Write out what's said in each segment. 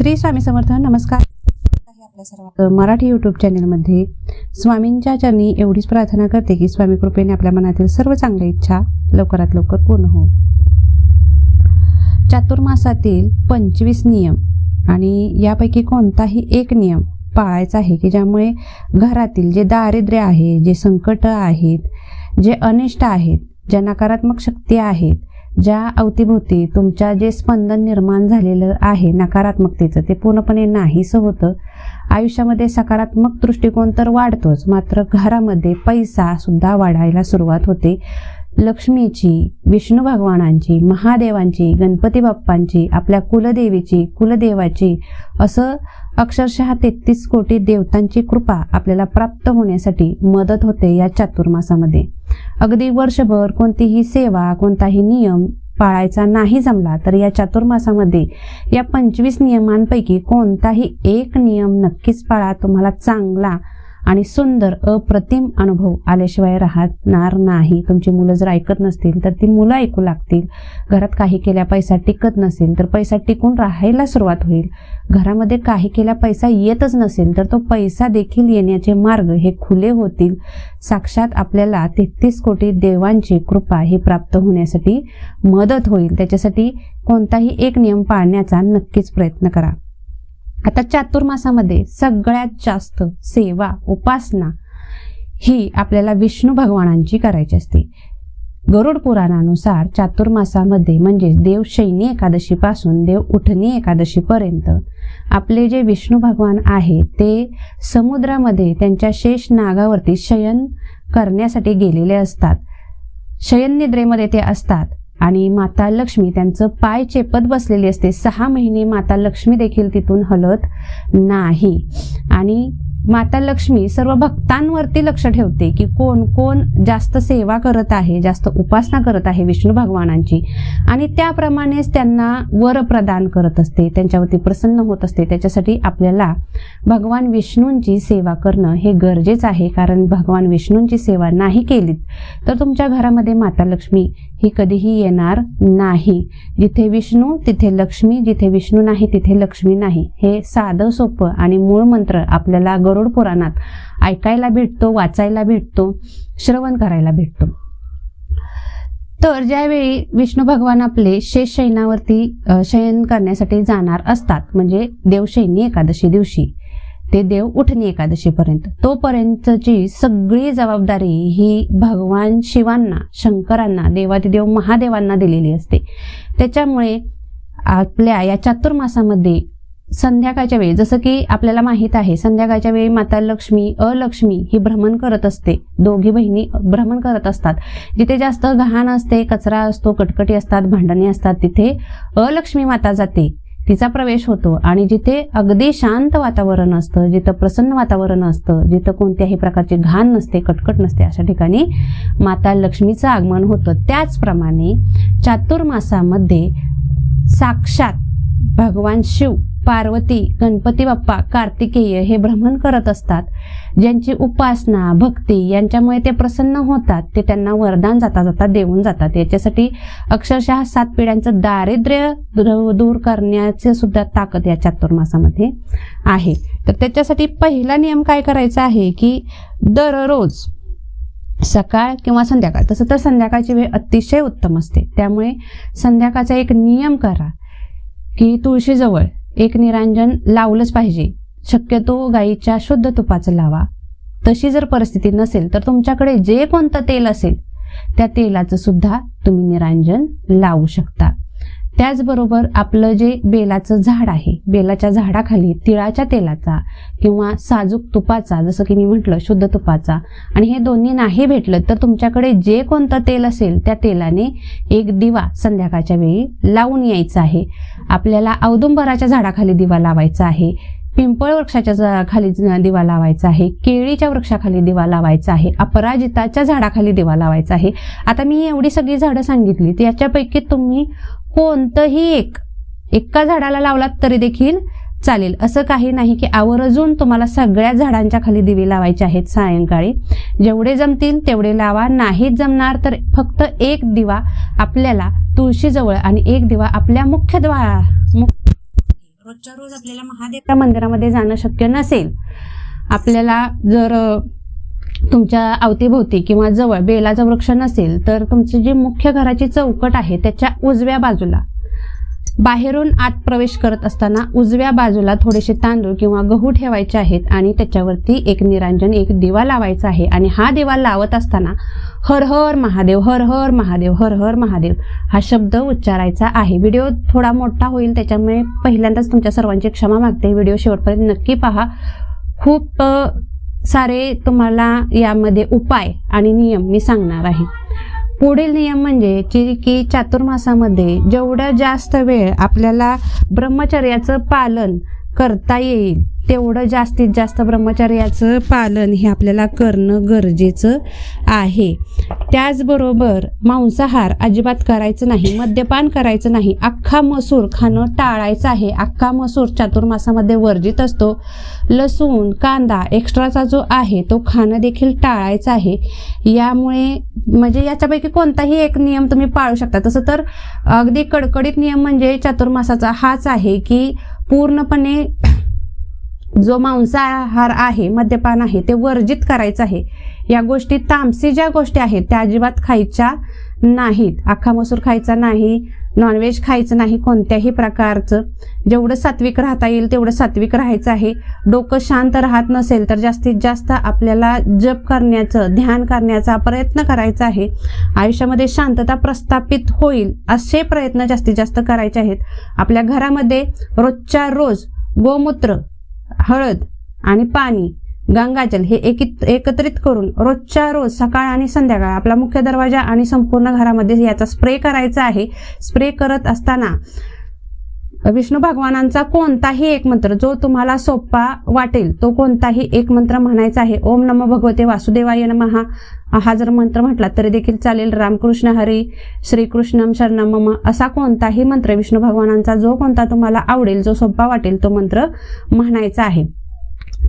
श्री स्वामी समर्थ नमस्कार. आपल्या सर्व मराठी यूट्यूब चॅनेलमध्ये स्वामींच्या चरणी एवढीच प्रार्थना करते की स्वामी कृपेने आपल्या मनातील सर्व चांगल्या इच्छा लवकरात लवकर पूर्ण हो चातुर्मासातील पंचवीस नियम आणि यापैकी कोणताही एक नियम पाळायचा आहे की ज्यामुळे घरातील जे दारिद्र्य आहे जे संकट आहेत जे अनिष्ट आहेत ज्या नकारात्मक शक्ती आहेत ज्या अवतीभोवती तुमच्या जे स्पंदन निर्माण झालेलं आहे नकारात्मकतेचं ते पूर्णपणे नाहीसं होतं. आयुष्यामध्ये सकारात्मक दृष्टिकोन तर वाढतोच मात्र घरामध्ये पैसा सुद्धा वाढायला सुरुवात होते. लक्ष्मीची विष्णू भगवानांची महादेवांची गणपती बाप्पांची आपल्या कुलदेवीची कुलदेवाची असं अक्षरशः तेहतीस कोटी देवतांची कृपा आपल्याला प्राप्त होण्यासाठी मदत होते या चातुर्मासामध्ये. अगदी वर्षभर कोणतीही सेवा कोणताही नियम पाळायचा नाही जमला तर या चातुर्मासामध्ये या पंचवीस नियमांपैकी कोणताही एक नियम नक्कीच पाळा. तुम्हाला चांगला आणि सुंदर अप्रतिम अनुभव आल्याशिवाय राहणार नाही. तुमची मुलं जर ऐकत नसतील तर ती मुलं ऐकू लागतील. घरात काही केल्या पैसा टिकत नसेल तर पैसा टिकून राहायला सुरुवात होईल. घरामध्ये काही केल्या पैसा येतच नसेल तर तो पैसा देखील येण्याचे मार्ग हे खुले होतील. साक्षात आपल्याला तेहतीस कोटी देवांची कृपा ही प्राप्त होण्यासाठी मदत होईल. त्याच्यासाठी कोणताही एक नियम पाळण्याचा नक्कीच प्रयत्न करा. आता चातुर्मासामध्ये सगळ्यात जास्त सेवा उपासना ही आपल्याला विष्णू भगवानांची करायची असते. गरुड पुराणानुसार चातुर्मासामध्ये म्हणजे देव शैनी एकादशीपासून देव उठणी एकादशीपर्यंत आपले जे विष्णू भगवान आहे ते समुद्रामध्ये त्यांच्या शेष नागावरती शयन करण्यासाठी गेलेले असतात. शयन निद्रेमध्ये ते असतात. आणि माता लक्ष्मी त्यांचं पाय चेपत बसलेली असते. सहा महिने माता लक्ष्मी देखील तिथून हलत नाही. आणि माता लक्ष्मी सर्व भक्तांवरती लक्ष ठेवते की कोण कोण जास्त सेवा करत आहे जास्त उपासना करत आहे विष्णू भगवानांची. आणि त्याप्रमाणेच त्यांना वर प्रदान करत असते त्यांच्यावरती प्रसन्न होत असते. त्याच्यासाठी आपल्याला भगवान विष्णूंची सेवा करणं हे गरजेचं आहे. कारण भगवान विष्णूंची सेवा नाही केलीत तर तुमच्या घरामध्ये माता लक्ष्मी ही कधीही येणार नाही. जिथे विष्णू तिथे लक्ष्मी. जिथे विष्णू नाही तिथे लक्ष्मी नाही. हे साधं सोपं आणि मूळ मंत्र आपल्याला गरुड पुराणात ऐकायला भेटतो वाचायला भेटतो श्रवण करायला भेटतो. तर ज्यावेळी विष्णू भगवान आपले शेष शयनावरती शयन करण्यासाठी जाणार असतात म्हणजे देवशैनी एकादशी दिवशी ते देव उठणी एकादशीपर्यंत. तोपर्यंतची सगळी जबाबदारी ही भगवान शिवांना शंकरांना देवादिदेव महादेवांना दिलेली असते. त्याच्यामुळे आपल्या या चातुर्मासामध्ये संध्याकाळच्या वेळी जसं की आपल्याला माहीत आहे संध्याकाळच्या वेळी माता लक्ष्मी अलक्ष्मी ही भ्रमण करत असते. दोघी बहिणी भ्रमण करत असतात. जिथे जास्त घाण असते कचरा असतो कटकटी असतात भांडणी असतात तिथे अलक्ष्मी माता जाते. तिचा प्रवेश होतो. आणि जिथे अगदी शांत वातावरण असतं जिथं प्रसन्न वातावरण असतं जिथं कोणत्याही प्रकारची घाण नसते कटकट नसते अशा ठिकाणी माता लक्ष्मीचं आगमन होतं. त्याचप्रमाणे चातुर्मासामध्ये साक्षात भगवान शिव पार्वती गणपती बाप्पा कार्तिकेय हे भ्रमण करत असतात. ज्यांची उपासना भक्ती यांच्यामुळे ते प्रसन्न होतात ते त्यांना वरदान जाता जाता देऊन जातात. याच्यासाठी अक्षरशः सात पिढ्यांचं दारिद्र्य दूर करण्याचे सुद्धा ताकद या चातुर्मासामध्ये आहे. तर त्याच्यासाठी पहिला नियम काय करायचा आहे की दररोज सकाळ किंवा संध्याकाळ तसं तर संध्याकाळची वेळ अतिशय उत्तम असते. त्यामुळे संध्याकाळचा एक नियम करा की तुळशीजवळ एक निरांजन लावलंच पाहिजे. शक्यतो गाईच्या शुद्ध तुपाचं लावा. तशी जर परिस्थिती नसेल तर तुमच्याकडे जे कोणतं तेल असेल त्या तेलाचं सुद्धा तुम्ही निरांजन लावू शकता. त्याचबरोबर आपलं जे बेलाचं झाड आहे बेलाच्या झाडाखाली तिळाच्या तेलाचा किंवा साजूक तुपाचा जसं की मी म्हटलं शुद्ध तुपाचा आणि हे दोन्ही नाही भेटलं तर तुमच्याकडे जे कोणतं तेल असेल त्या तेलाने एक दिवा संध्याकाळच्या वेळी लावून यायचा आहे. आपल्याला औदुंबराच्या झाडाखाली दिवा लावायचा आहे पिंपळ वृक्षाच्या खाली ज- दिवा लावायचा आहे. केळीच्या वृक्षाखाली दिवा लावायचा आहे. अपराजिताच्या झाडाखाली दिवा लावायचा आहे. आता मी एवढी सगळी झाडं सांगितली तर याच्यापैकी तुम्ही कोणतंही एक एका झाडाला लावलात तरी देखील चालेल. असं काही नाही की आवर्जून तुम्हाला सगळ्या झाडांच्या खाली दिवे लावायचे आहेत सायंकाळी. जेवढे जमतील तेवढे लावा. नाहीच जमणार तर फक्त एक दिवा आपल्याला तुळशीजवळ आणि एक दिवा आपल्या मुख्य द्वारा रोजच्या रोज आपल्याला महादेवच्या मंदिरामध्ये जाणं शक्य नसेल आपल्याला जर तुमच्या अवतीभोवती किंवा जवळ बेलाचा वृक्ष नसेल तर तुमची जी मुख्य घराची चौकट आहे त्याच्या उजव्या बाजूला बाहेरून आत प्रवेश करत असताना उजव्या बाजूला थोडेसे तांदूळ किंवा गहू ठेवायचे आहेत आणि त्याच्यावरती एक निरांजन एक दिवा लावायचा आहे. आणि हा दिवा लावत असताना हर हर महादेव हर हर महादेव हर हर महादेव हा शब्द उच्चारायचा आहे. व्हिडिओ थोडा मोठा होईल त्याच्यामुळे पहिल्यांदाच तुमच्या सर्वांची क्षमा मागते. व्हिडिओ शेवटपर्यंत नक्की पहा. खूप सारे तुम्हाला यामध्ये उपाय आणि नियम मी सांगणार आहे. पुढील नियम म्हणजे की की चातुर्मासामध्ये जेवढा जास्त वेळ आपल्याला ब्रह्मचर्याचं पालन करता येईल तेवढं जास्तीत जास्त ब्रह्मचर्याचं पालन हे आपल्याला करणं गरजेचं आहे. त्याचबरोबर मांसाहार अजिबात करायचं नाही मद्यपान करायचं नाही अख्खा मसूर खाणं टाळायचं आहे. अख्खा मसूर चातुर्मासामध्ये वर्जित असतो. लसूण कांदा एक्स्ट्राचा जो आहे तो खाणं देखील टाळायचं आहे. यामुळे म्हणजे याच्यापैकी कोणताही एक नियम तुम्ही पाळू शकता. तसं तर अगदी कडकडीत नियम म्हणजे चातुर्मासाचा हाच आहे की पूर्णपणे जो मांसाहार आहे मद्यपान आहे ते वर्जित करायचं आहे. या गोष्टी तामसी ज्या गोष्टी आहेत त्या अजिबात खायच्या नाहीत. अख्खा मसूर खायचा नाही नॉनव्हेज खायचं नाही कोणत्याही प्रकारचं. जेवढं सात्विक राहता येईल तेवढं सात्विक राहायचं आहे. डोकं शांत राहत नसेल तर जास्तीत जास्त आपल्याला जप करण्याचं ध्यान करण्याचा प्रयत्न करायचा आहे. आयुष्यामध्ये शांतता प्रस्थापित होईल असे प्रयत्न जास्तीत जास्त करायचे आहेत. आपल्या घरामध्ये रोजच्या रोज गोमूत्र हळद आणि पाणी गंगाजल हे एकित एकत्रित करून रोजच्या रोज सकाळ आणि संध्याकाळ आपला मुख्य दरवाजा आणि संपूर्ण घरामध्ये याचा स्प्रे करायचा आहे. स्प्रे करत असताना विष्णू भगवानांचा कोणताही एक मंत्र जो तुम्हाला सोपा वाटेल तो कोणताही एक मंत्र म्हणायचा आहे. ओम नम भगवते वासुदेवाय नमः. हा जर मंत्र म्हटला तरी देखील चालेल. रामकृष्ण हरी श्रीकृष्णम शरणम असा कोणताही मंत्र विष्णू भगवानांचा जो कोणता तुम्हाला आवडेल जो सोपा वाटेल तो मंत्र म्हणायचा आहे.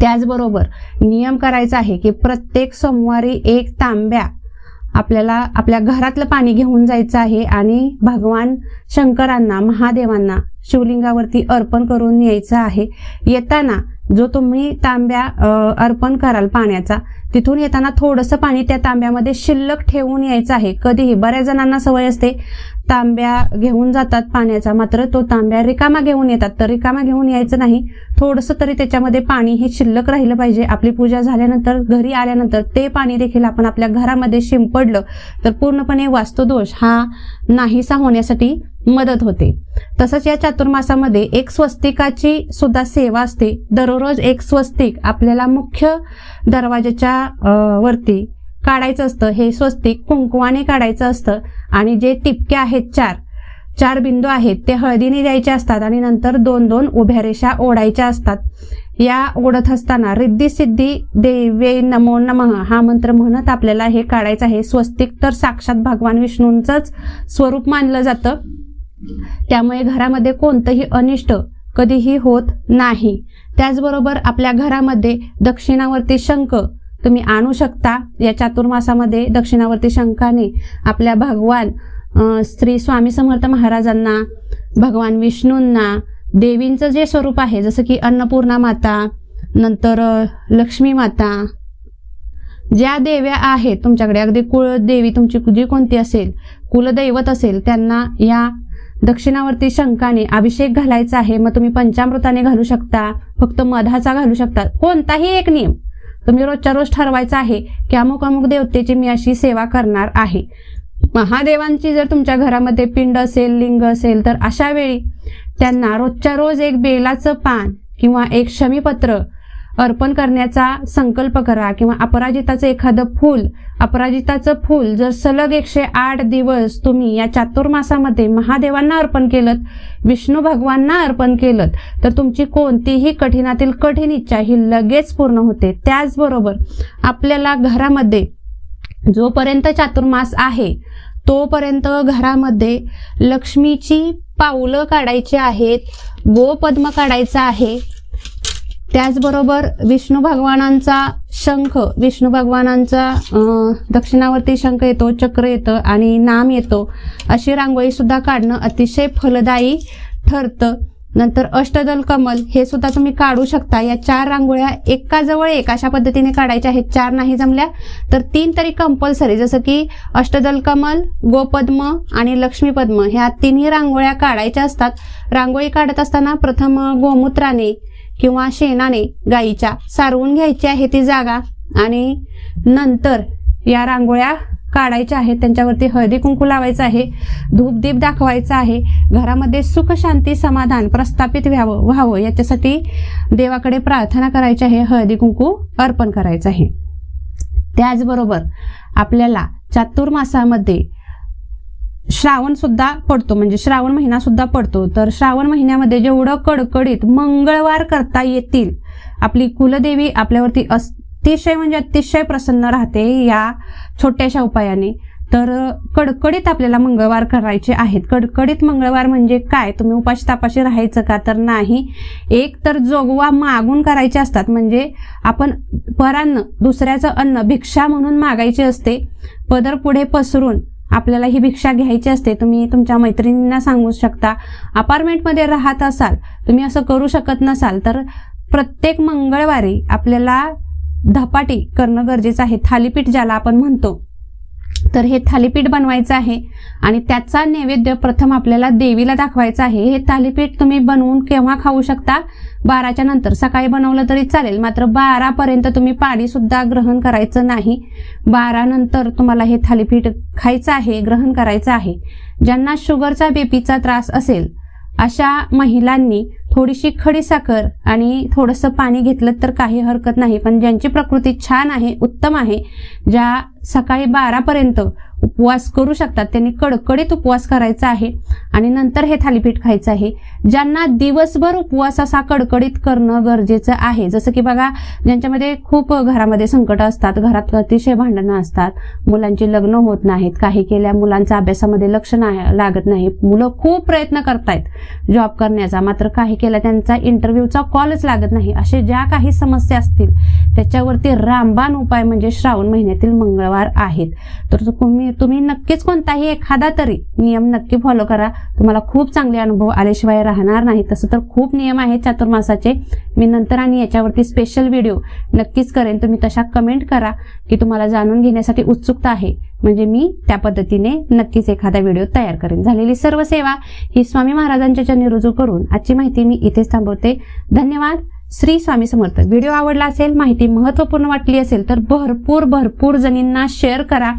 त्याचबरोबर नियम करायचा आहे की प्रत्येक सोमवारी एक तांब्या आपल्याला आपल्या घरातलं पाणी घेऊन जायचं आहे आणि भगवान शंकरांना महादेवांना शिवलिंगावरती अर्पण करून यायचं आहे. येताना जो तुम्ही तांब्या अर्पण कराल पाण्याचा तिथून येताना थोडंसं पाणी त्या तांब्यामध्ये शिल्लक ठेवून यायचं आहे. कधीही बऱ्याच जणांना सवय असते तांब्या घेऊन जातात पाण्याचा मात्र तो तांब्या रिकामा घेऊन येतात. तर रिकामा घेऊन यायचं नाही थोडंसं तरी त्याच्यामध्ये पाणी हे शिल्लक राहिलं पाहिजे. आपली पूजा झाल्यानंतर घरी आल्यानंतर ते पाणी देखील आपण आपल्या घरामध्ये शिंपडलं तर पूर्णपणे वास्तुदोष हा नाहीसा होण्यासाठी मदत होते. तसंच या चातुर्मासामध्ये एक स्वस्तिकाची सुद्धा सेवा असते. दररोज एक स्वस्तिक आपल्याला मुख्य दरवाजाच्या वरती काढायचं असतं. हे स्वस्तिक कुंकवाने काढायचं असतं आणि जे टिपके आहेत चार चार बिंदू आहेत ते हळदीने द्यायचे असतात आणि नंतर दोन दोन उभ्या रेषा ओढायच्या असतात. या ओढत असताना रिद्धी सिद्धी देवे नमो नमः हा मंत्र म्हणत आपल्याला हे काढायचं आहे. स्वस्तिक तर साक्षात भगवान विष्णूंचंच स्वरूप मानलं जातं. त्यामुळे घरामध्ये कोणतंही अनिष्ट कधीही होत नाही. त्याचबरोबर आपल्या घरामध्ये दक्षिणावर्ती शंख तुम्ही आणू शकता. या चातुर्मासामध्ये दक्षिणावर्ती शंखाने आपल्या भगवान श्री स्वामी समर्थ महाराजांना भगवान विष्णूंना देवींचं जे स्वरूप आहे जसं की अन्नपूर्णा माता नंतर लक्ष्मी माता ज्या देव्या आहेत तुमच्याकडे अगदी कुळदेवी तुमची जी कोणती असेल कुलदैवत असेल त्यांना या दक्षिणावरती शंखाने अभिषेक घालायचा आहे मग तुम्ही पंचामृताने घालू शकता. फक्त मधाचा घालू शकता. कोणताही एक नियम तुम्ही रोजच्या रोज ठरवायचा आहे की अमुक अमुक देवतेची मी अशी सेवा करणार आहे. महादेवांची जर तुमच्या घरामध्ये पिंड असेल लिंग असेल तर अशा वेळी त्यांना रोजच्या रोज एक बेलाचं पान किंवा एक शमीपत्र अर्पण करण्याचा संकल्प करा किंवा अपराजिताचं एखादं फूल अपराजिताचं फूल जर सलग एकशे आठ दिवस तुम्ही या चातुर्मासामध्ये महादेवांना अर्पण केलं विष्णू भगवानना अर्पण केलं तर तुमची कोणतीही कठीणातील कठीण इच्छा ही लगेच पूर्ण होते. त्याचबरोबर आपल्याला घरामध्ये जोपर्यंत चातुर्मास आहे तोपर्यंत घरामध्ये लक्ष्मीची पावलं काढायची आहेत गोपद्म काढायचं आहे त्याचबरोबर विष्णू भगवानांचा शंख विष्णू भगवानांचा दक्षिणावरती दक्षिणावर्ती शंख येतो चक्र येतं आणि नाम येतो अशी रांगोळी सुद्धा काढणं अतिशय फलदायी ठरतं. नंतर अष्टदल कमल हे सुद्धा तुम्ही काढू शकता. या चार रांगोळ्या एकाजवळ एक अशा पद्धतीने काढायच्या आहेत. चार नाही जमल्या तर तीन तरी कंपल्सरी जसं की अष्टदल कमल गोपद्म आणि लक्ष्मीपद्म ह्या तिन्ही रांगोळ्या काढायच्या असतात. रांगोळी काढत असताना प्रथम गोमूत्राने किंवा शेणाने गाईच्या सारवून घ्यायची आहे ती जागा आणि नंतर या रांगोळ्या काढायच्या आहेत. त्यांच्यावरती हळदी कुंकू लावायचं आहे धूपदीप दाखवायचा आहे. घरामध्ये सुख शांती समाधान प्रस्थापित व्हावं व्हावं याच्यासाठी देवाकडे प्रार्थना करायची आहे हळदी कुंकू अर्पण करायचं आहे. त्याचबरोबर आपल्याला चातुर्मासामध्ये श्रावण सुद्धा पडतो म्हणजे श्रावण महिना सुद्धा पडतो. तर श्रावण महिन्यामध्ये जेवढं कडकडीत मंगळवार करता येतील आपली कुलदेवी आपल्यावरती अतिशय म्हणजे अतिशय प्रसन्न राहते या छोट्याशा उपायाने. तर कडकडीत आपल्याला मंगळवार करायचे आहेत. कडकडीत मंगळवार म्हणजे काय? तुम्ही उपाशी तापाशी राहायचं का? तर नाही. एक तर जोगवा मागून करायचे असतात म्हणजे आपण परान्न दुसऱ्याचं अन्न भिक्षा म्हणून मागायची असते पदर पुढे पसरून आपल्याला ही भिक्षा घ्यायची असते तुम्ही तुमच्या मैत्रिणींना सांगू शकता. अपार्टमेंटमध्ये राहत असाल तुम्ही असं करू शकत नसाल तर प्रत्येक मंगळवारी आपल्याला धपाटी करणं गरजेचं आहे. थालीपीठ ज्याला आपण म्हणतो तर हे थालीपीठ बनवायचं आहे आणि त्याचा नैवेद्य प्रथम आपल्याला देवीला दाखवायचं आहे. हे थालीपीठ तुम्ही बनवून केव्हा खाऊ शकता? बाराच्या नंतर सकाळी बनवलं तरी चालेल. मात्र बारापर्यंत तुम्ही पाणी सुद्धा ग्रहण करायचं नाही. बारा नंतर तुम्हाला हे थालीपीठ खायचं आहे ग्रहण करायचं आहे. ज्यांना शुगरचा बीपीचा त्रास असेल अशा महिलांनी थोडीशी खडीसाखर आणि थोडंसं पाणी घेतलं तर काही हरकत नाही. पण ज्यांची प्रकृती छान आहे उत्तम आहे ज्या सकाळी बारापर्यंत उपवास करू शकतात त्यांनी कडकडीत उपवास करायचा आहे आणि नंतर हे थालीपीठ खायचं आहे. ज्यांना दिवसभर उपवास असा कडकडीत करणं गरजेचं आहे. जसं की बघा ज्यांच्यामध्ये खूप घरामध्ये संकट असतात घरात अतिशय भांडणं असतात मुलांची लग्न होत नाहीत काही केल्या मुलांचं अभ्यासामध्ये लक्ष नाही लागत नाही. मुलं खूप प्रयत्न करतायत जॉब करण्याचा मात्र काही केला त्यांचा इंटरव्ह्यूचा कॉलच लागत नाही. असे ज्या काही समस्या असतील त्याच्यावरती रामबाण उपाय म्हणजे श्रावण महिन्यातील मंगळवार आहेत. तर तुम्ही तुम्ही नक्कीच कोणताही एखादा तरी नियम नक्की फॉलो करा. तुम्हाला खूप चांगले अनुभव आल्याशिवाय राहणार नाही. तसं तर खूप नियम आहेत चातुर्मासाचे. मी नंतर आणि याच्यावरती स्पेशल व्हिडिओ नक्कीच करेन. तुम्ही तशा कमेंट करा की तुम्हाला जाणून घेण्यासाठी उत्सुकता आहे. म्हणजे मी त्या पद्धतीने नक्कीच एखादा व्हिडिओ तयार करेन. झालेली सर्व सेवा ही स्वामी महाराजांच्या चरणी रुजू करून आजची माहिती मी इथेच थांबवते. धन्यवाद. श्री स्वामी समर्थ. व्हिडिओ आवडला असेल माहिती महत्त्वपूर्ण वाटली असेल तर भरपूर भरपूर जणींना शेअर करा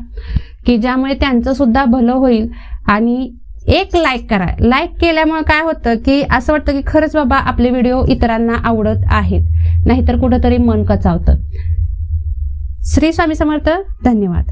की ज्यामुळे त्यांचं सुद्धा भलं होईल. आणि एक लाईक करा. लाईक केल्यामुळे काय होतं की असं वाटतं की खरंच बाबा आपले व्हिडिओ इतरांना आवडत आहेत. नाहीतर कुठंतरी मन कचावतं. श्री स्वामी समर्थ धन्यवाद.